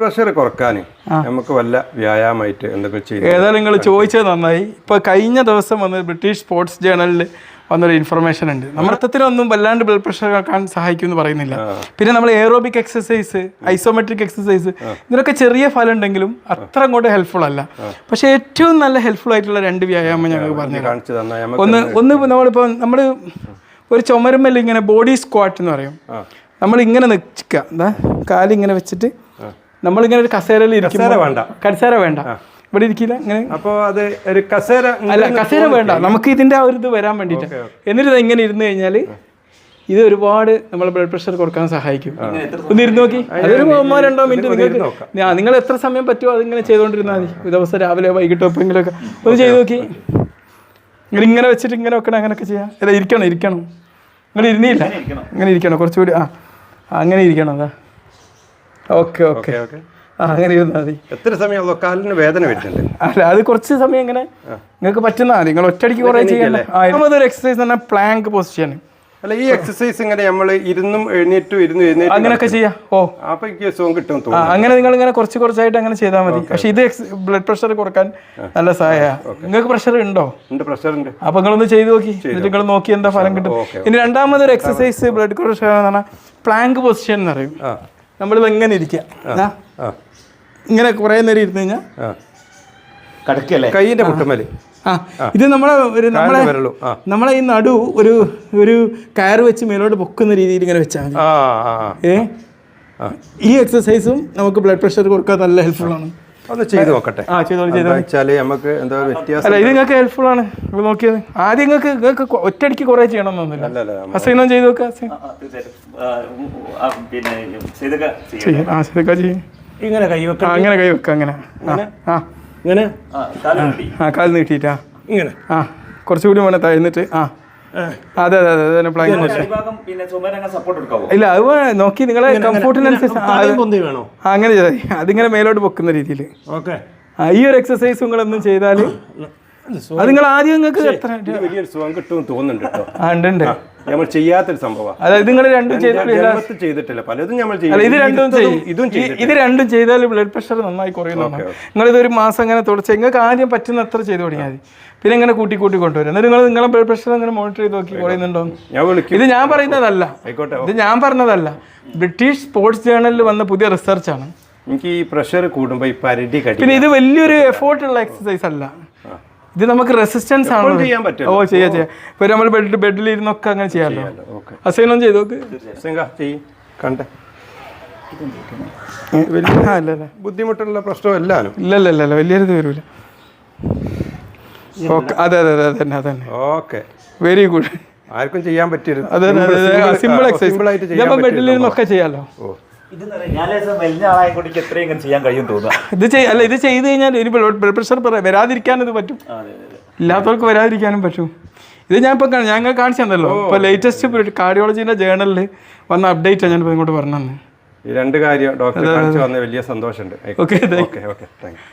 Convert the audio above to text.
Pressure കുറയ്ക്കാൻ നമുക്ക് വല്ല വ്യായാമമായിട്ട് എന്തൊക്കെ ചെയ്യും ഏതായാലും നിങ്ങൾ ചോദിച്ചത് നന്നായി. ഇപ്പോൾ കഴിഞ്ഞ ദിവസം വന്ന് ബ്രിട്ടീഷ് സ്പോർട്സ് ജേണലിൽ വന്നൊരു ഇൻഫർമേഷൻ ഉണ്ട്. നമ്മളത്തത്തിലൊന്നും വല്ലാണ്ട് ബ്ലഡ് പ്രഷർ ആക്കാൻ സഹായിക്കും എന്ന് പറയുന്നില്ല. പിന്നെ നമ്മൾ എയറോബിക് എക്സസൈസ് ഐസോമെട്രിക് എക്സസൈസ് ഇതിനൊക്കെ ചെറിയ ഫലം ഉണ്ടെങ്കിലും അത്ര അങ്ങോട്ട് ഹെൽപ്ഫുൾ അല്ല. പക്ഷേ ഏറ്റവും നല്ല ഹെൽപ്ഫുൾ ആയിട്ടുള്ള രണ്ട് വ്യായാമം ഞങ്ങൾക്ക് പറഞ്ഞു ഒന്ന് ഒന്ന് നമ്മളിപ്പോൾ നമ്മൾ ഒരു ചുമരുമ്മൽ ഇങ്ങനെ ബോഡി സ്ക്വാട്ട് എന്ന് പറയും. നമ്മൾ ഇങ്ങനെ നിൽക്കുക. എന്താ കാലിങ്ങനെ വെച്ചിട്ട് നമ്മളിങ്ങനെ ഒരു കസേരയിൽ ഇരിക്കും കസേര വേണ്ട. കസേര വേണ്ട. ഇവിടെ ഇരിക്കില്ല? ഇങ്ങനെ? അപ്പോൾ അത് ഒരു കസേര അല്ല കസേര വേണ്ട. നമുക്ക് ഇതിന്റെ ആ ഒരു ഇത് വരാൻ വേണ്ടിയിട്ട്. എന്നിട്ട് ഇങ്ങനെ ഇരുന്ന് കഴിഞ്ഞാൽ ഇത് ഒരുപാട് നമ്മളെ ബ്ലഡ് പ്രഷർ കുറയ്ക്കാൻ സഹായിക്കും. ഒന്ന് ഇരുന്ന് നോക്കി. അതൊരു ഒന്നോ രണ്ടോ മിനിറ്റ്? നിങ്ങൾക്ക് ആ, നിങ്ങൾ എത്ര സമയം പറ്റുമോ അതിങ്ങനെ ചെയ്തുകൊണ്ടിരുന്നാൽ മതി. ഒരു ദിവസം രാവിലെ വൈകിട്ടോ എപ്പോഴെങ്കിലുമൊക്കെ. ഒന്ന് ചെയ്ത് നോക്കി. നിങ്ങൾ ഇങ്ങനെ വെച്ചിട്ട് ഇങ്ങനെ വെക്കണം അങ്ങനെയൊക്കെ ചെയ്യാം. അല്ല ഇരിക്കണം ഇരിക്കണം. നിങ്ങൾ ഇരുന്നില്ല. ഇങ്ങനെ ഇരിക്കണം കുറച്ചുകൂടി ആ. ആ, അങ്ങനെ ഇരിക്കണം അതാ. Okay okay. അങ്ങനെ ഇരുന്നാൽ മതി. എത്ര സമയം കാലിന് വേദന വരുന്നുണ്ട്? അല്ല അത് കുറച്ച് സമയം ഇങ്ങനെ നിങ്ങൾക്ക് പറ്റുന്ന നിങ്ങൾ ഒറ്റയടിക്ക് കുറേ ചെയ്യണ്ട. ഒരു എക്സസൈസ് തന്നെ പ്ലാങ്ക് പൊസിഷൻ അല്ല ഈ എക്സസൈസ് ഇങ്ങനെ നമ്മൾ ഇരുന്നും എഴുന്നേറ്റും ഇരുന്നും എഴുന്നേറ്റും അങ്ങനെയൊക്കെ ചെയ്യാം. ഓ. അപ്പൊ എനിക്ക് സുഖം കിട്ടും അങ്ങനെ നിങ്ങൾ ഇങ്ങനെ കുറച്ച് കുറച്ചായിട്ട് അങ്ങനെ ചെയ്താൽ മതി. പക്ഷെ ഇത് ബ്ലഡ് പ്രഷർ കുറയ്ക്കാൻ നല്ല സഹായമാണ് നിങ്ങൾക്ക് പ്രഷർ ഉണ്ടോ? ഉണ്ട് പ്രഷർ ഉണ്ട്. അപ്പൊ നിങ്ങളൊന്ന് ചെയ്ത് നോക്കി. നിങ്ങൾ നോക്കി എന്താ ഫലം കിട്ടും. ഇനി ഇനി രണ്ടാമതൊരു എക്സസൈസ് ബ്ലഡ് പ്രഷർ എന്ന് പറഞ്ഞാൽ പ്ലാങ്ക് പൊസിഷൻ എന്ന് പറയും. ആ. ഇങ്ങനെ ഇരിക്കുക ഇങ്ങനെ കുറേ നേരം ഇരുന്ന് കഴിഞ്ഞാൽ കടക്കല്ലേ? മുട്ടുമൽ ആ. ഇത് നമ്മളെ ഒരു നമ്മളെ നമ്മളെ ഈ നടു ഒരു ഒരു കയറ് വെച്ച് മേലോട്ട് പൊക്കുന്ന രീതിയിൽ ഇങ്ങനെ വെച്ചാൽ മതി. ഏ? ഈ എക്സസൈസും നമുക്ക് ബ്ലഡ് പ്രഷർ കൊടുക്കാൻ നല്ല ഹെൽപ്ഫുൾ ആണ്. ഒന്ന് ചെയ്ത് നോക്കട്ടെ. ആ ചെയ്തോളൂ ചെയ്തോ നമുക്ക് എന്താ വ്യത്യാസം അല്ല ഇത് നിങ്ങൾക്ക് ഹെൽപ്ഫുൾ ആണ്. നിങ്ങൾ നോക്കിയത് ആദ്യം നിങ്ങൾക്ക് ഒറ്റയടിക്ക് കുറേ ചെയ്ത് നോക്കുക അസൈൻ ആ, ചെയ്തൊക്കെ ചെയ്യും ഇങ്ങനെ കൈ വെക്കാം അങ്ങനെ കൈ വെക്കുക അങ്ങനെ. ആ ആ. ഇങ്ങനെ? ആ, കാൽ നീട്ടിട്ടാ ആ. കാൽ നീട്ടിയിട്ടാ ഇങ്ങനെ? ആ കുറച്ചുകൂടി വേണം താഴ്ന്നിട്ട് ആ. അതെ അതെ അതെ എടുക്കാവോ? ഇല്ല അത് നോക്കി നിങ്ങളെ കംഫോർട്ടിനനുസരിച്ച് ആ, അത് പൊന്തി വേണോ? അങ്ങനെ ചെയ്താൽ അതിങ്ങനെ മേലോട്ട് പൊക്കുന്ന രീതിയിൽ. ഓക്കെ. ഈ ഒരു എക്സസൈസ് നിങ്ങളൊന്നും ചെയ്താൽ അത് നിങ്ങൾ ആദ്യം നിങ്ങൾക്ക് എത്ര വലിയൊരു സുഖം കിട്ടുമെന്ന് തോന്നുന്നുണ്ട് കേട്ടോ. ആ ഉണ്ട് നമ്മൾ ചെയ്യാത്തൊരു സംഭവം അതായത് നിങ്ങൾ രണ്ടും ചെയ്താൽ ജന്മത്തിൽ ചെയ്തിട്ടില്ല. പലതും നമ്മൾ ഇത് രണ്ടും ഇതും ഇത് രണ്ടും ചെയ്താൽ ബ്ലഡ് പ്രഷർ നന്നായി കുറയുന്നതാണ് നിങ്ങൾ ഇതൊരു മാസം അങ്ങനെ തുടച്ച് നിങ്ങൾക്ക് ആദ്യം പറ്റുന്ന അത്ര ചെയ്ത് തുടങ്ങിയാൽ മതി. പിന്നെ ഇങ്ങനെ കൂട്ടി കൂട്ടി കൊണ്ടുവരും. എന്നിട്ട് നിങ്ങൾ നിങ്ങളെ ബ്ലഡ് പ്രഷർ അങ്ങനെ മോണിറ്റർ ചെയ്ത് നോക്കി കുറയുന്നുണ്ടോ ഇത് ഞാൻ പറയുന്നതല്ല. ആയിക്കോട്ടെ. ഇത് ഞാൻ പറഞ്ഞതല്ല. ബ്രിട്ടീഷ് സ്പോർട്സ് ജേണലിൽ വന്ന പുതിയ റിസർച്ചാണ് എനിക്ക് ഈ പ്രഷർ കൂടുമ്പോൾ ഈ പരിധി പിന്നെ ഇത് വലിയൊരു എഫേർട്ടുള്ള എക്സസൈസ് അല്ല. ഇത് നമുക്ക് റെസിസ്റ്റൻസ് ആണ്? ചെയ്യാൻ പറ്റും ഓ ചെയ്യാ ചെയ്യാം. ഇപ്പൊ നമ്മൾ ബെഡ് ബെഡിൽ ഇരുന്നൊക്കെ അങ്ങനെ ചെയ്യാമല്ലോ അസൈനൊന്നും ചെയ്തു നോക്ക്. ചെയ്യ്. കണ്ടേ. വലിയ ബുദ്ധിമുട്ടുള്ള പ്രശ്നം ഇല്ലല്ലോ ഇല്ല ഇല്ല ഇല്ല ഇല്ല. വലിയൊരു ഓക്കെ അതെ അതെ അതെ തന്നെ അതന്നെ ഓക്കെ. വെരി ഗുഡ് ആർക്കും ചെയ്യാൻ പറ്റിയത് അതെ സിമ്പിൾ എക്സസൈസ് ഇരുന്നൊക്കെ ചെയ്യാമല്ലോ ഓ. ഇത് അല്ല ഇത് ചെയ്ത് കഴിഞ്ഞാൽ ഇനി ബ്ലഡ് പ്രഷർ വരാതിരിക്കാൻ ഇത് പറ്റും. ഇല്ലാത്തവർക്ക് വരാതിരിക്കാനും പറ്റും. ഇത് ഞാൻ ഇപ്പൊ ഞങ്ങൾ കാണിച്ചു തന്നല്ലോ. ഇപ്പൊ ലേറ്റസ്റ്റ് കാർഡിയോളജിന്റെ ജേണലിൽ വന്ന അപ്ഡേറ്റ് ഞാൻ ഇങ്ങോട്ട് പറഞ്ഞു ഈ രണ്ട് കാര്യം ഡോക്ടർ കാണിച്ചു വന്ന വലിയ സന്തോഷമുണ്ട്. Okay okay okay thank you